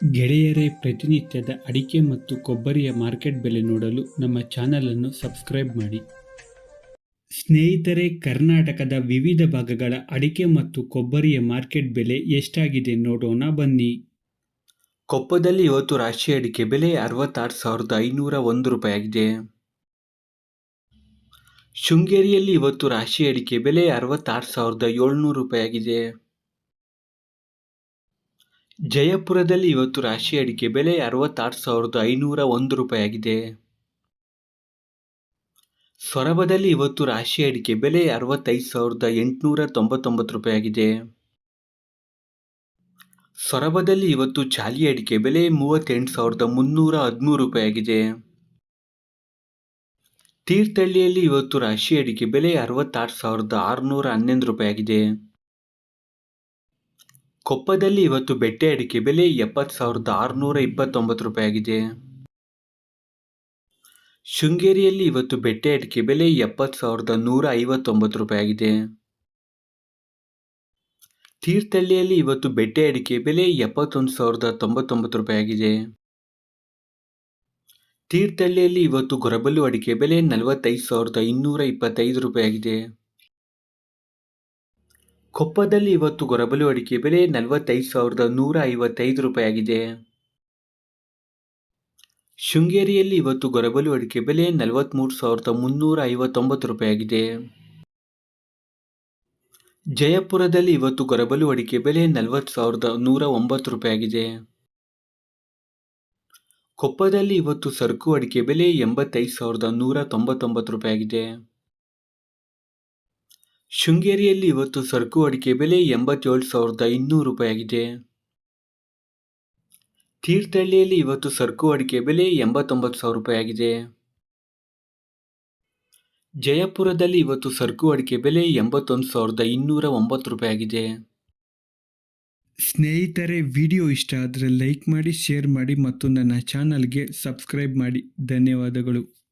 ಗೆಳೆಯರೇ, ಪ್ರತಿನಿತ್ಯದ ಅಡಿಕೆ ಮತ್ತು ಕೊಬ್ಬರಿಯ ಮಾರ್ಕೆಟ್ ಬೆಲೆ ನೋಡಲು ನಮ್ಮ ಚಾನಲನ್ನು ಸಬ್ಸ್ಕ್ರೈಬ್ ಮಾಡಿ. ಸ್ನೇಹಿತರೆ, ಕರ್ನಾಟಕದ ವಿವಿಧ ಭಾಗಗಳ ಅಡಿಕೆ ಮತ್ತು ಕೊಬ್ಬರಿಯ ಮಾರ್ಕೆಟ್ ಬೆಲೆ ಎಷ್ಟಾಗಿದೆ ನೋಡೋಣ ಬನ್ನಿ. ಕೊಪ್ಪದಲ್ಲಿ ಇವತ್ತು ರಾಶಿ ಅಡಿಕೆ ಬೆಲೆ ಅರವತ್ತಾರು ಸಾವಿರದ ಐನೂರ ಒಂದು ರೂಪಾಯಿ ಆಗಿದೆ ಶೃಂಗೇರಿಯಲ್ಲಿ ಇವತ್ತು ರಾಶಿ ಅಡಿಕೆ ಬೆಲೆ ಅರವತ್ತಾರು ಸಾವಿರದ ಏಳ್ನೂರು ರೂಪಾಯಿ ಆಗಿದೆ ಜಯಪುರದಲ್ಲಿ ಇವತ್ತು ರಾಶಿ ಅಡಿಕೆ ಬೆಲೆ ಅರವತ್ತಾರು ಸಾವಿರದ ಐನೂರ ಒಂದು ರೂಪಾಯಿಯಾಗಿದೆ. ಸೊರಬದಲ್ಲಿ ಇವತ್ತು ರಾಶಿ ಅಡಿಕೆ ಬೆಲೆ ಅರವತ್ತೈದು ಸಾವಿರದ ಎಂಟುನೂರ ತೊಂಬತ್ತೊಂಬತ್ತು ರೂಪಾಯಿಯಾಗಿದೆ. ಸೊರಬದಲ್ಲಿ ಇವತ್ತು ಚಾಲಿ ಅಡಿಕೆ ಬೆಲೆ ಮೂವತ್ತೆಂಟು ಸಾವಿರದ ಮುನ್ನೂರ ಹದಿಮೂರು ರೂಪಾಯಿಯಾಗಿದೆ. ತೀರ್ಥಹಳ್ಳಿಯಲ್ಲಿ ಇವತ್ತು ರಾಶಿ ಅಡಿಕೆ ಬೆಲೆ ಅರವತ್ತಾರು ಸಾವಿರದ ಆರುನೂರ ಹನ್ನೊಂದು ರೂಪಾಯಿ ಆಗಿದೆ ಕೊಪ್ಪದಲ್ಲಿ ಇವತ್ತು ಬೆಟ್ಟೆ ಅಡಿಕೆ ಬೆಲೆ ಎಪ್ಪತ್ತು ಸಾವಿರದ ಆರುನೂರ ಇಪ್ಪತ್ತೊಂಬತ್ತು ರೂಪಾಯಿ ಆಗಿದೆ ಶೃಂಗೇರಿಯಲ್ಲಿ ಇವತ್ತು ಬೆಟ್ಟೆ ಅಡಿಕೆ ಬೆಲೆ ಎಪ್ಪತ್ತು ಸಾವಿರದ ನೂರ ಐವತ್ತೊಂಬತ್ತು ರೂಪಾಯಿ ಆಗಿದೆ ತೀರ್ಥಹಳ್ಳಿಯಲ್ಲಿ ಇವತ್ತು ಬೆಟ್ಟೆ ಅಡಿಕೆ ಬೆಲೆ ಎಪ್ಪತ್ತೊಂದು ಸಾವಿರದ ತೊಂಬತ್ತೊಂಬತ್ತು ರೂಪಾಯಿ ಆಗಿದೆ ತೀರ್ಥಹಳ್ಳಿಯಲ್ಲಿ ಇವತ್ತು ಗೊರಬಲ್ಲು ಅಡಿಕೆ ಬೆಲೆ ನಲವತ್ತೈದು ಸಾವಿರದ ಇನ್ನೂರ ಇಪ್ಪತ್ತೈದು ರೂಪಾಯಿ ಆಗಿದೆ ಕೊಪ್ಪದಲ್ಲಿ ಇವತ್ತು ಗೊರಬಲು ಅಡಿಕೆ ಬೆಲೆ ನಲವತ್ತೈದು ಸಾವಿರದ ನೂರ ಐವತ್ತೈದು ರೂಪಾಯಿಯಾಗಿದೆ. ಶೃಂಗೇರಿಯಲ್ಲಿ ಇವತ್ತು ಗೊರಬಲು ಅಡಿಕೆ ಬೆಲೆ ನಲವತ್ತ್ಮೂರು ಸಾವಿರದ ಮುನ್ನೂರ ಐವತ್ತೊಂಬತ್ತು ರೂಪಾಯಿಯಾಗಿದೆ. ಜಯಪುರದಲ್ಲಿ ಇವತ್ತು ಗೊರಬಲು ಅಡಿಕೆ ಬೆಲೆ ನಲವತ್ತು ಸಾವಿರದ ನೂರ ಒಂಬತ್ತು ರೂಪಾಯಿಯಾಗಿದೆ. ಕೊಪ್ಪದಲ್ಲಿ ಇವತ್ತು ಸರಕು ಅಡಿಕೆ ಬೆಲೆ ಎಂಬತ್ತೈದು ಸಾವಿರದ ನೂರ ತೊಂಬತ್ತೊಂಬತ್ತು ರೂಪಾಯಿ ಆಗಿದೆ ಶೃಂಗೇರಿಯಲ್ಲಿ ಇವತ್ತು ಸರಕು ಅಡಿಕೆ ಬೆಲೆ ಎಂಬತ್ತೇಳು ಸಾವಿರದ ಇನ್ನೂರು ರೂಪಾಯಿಯಾಗಿದೆ. ತೀರ್ಥಹಳ್ಳಿಯಲ್ಲಿ ಇವತ್ತು ಸರಕು ಅಡಿಕೆ ಬೆಲೆ ಎಂಬತ್ತೊಂಬತ್ತು ಸಾವಿರ ರೂಪಾಯಿಯಾಗಿದೆ. ಜಯಪುರದಲ್ಲಿ ಇವತ್ತು ಸರಕು ಅಡಿಕೆ ಬೆಲೆ ಎಂಬತ್ತೊಂದು ಸಾವಿರದ ಇನ್ನೂರ ಒಂಬತ್ತು ರೂಪಾಯಿಯಾಗಿದೆ. ಸ್ನೇಹಿತರೆ, ವಿಡಿಯೋ ಇಷ್ಟ ಆದರೆ ಲೈಕ್ ಮಾಡಿ, ಶೇರ್ ಮಾಡಿ ಮತ್ತು ನನ್ನ ಚಾನಲ್ಗೆ ಸಬ್ಸ್ಕ್ರೈಬ್ ಮಾಡಿ. ಧನ್ಯವಾದಗಳು.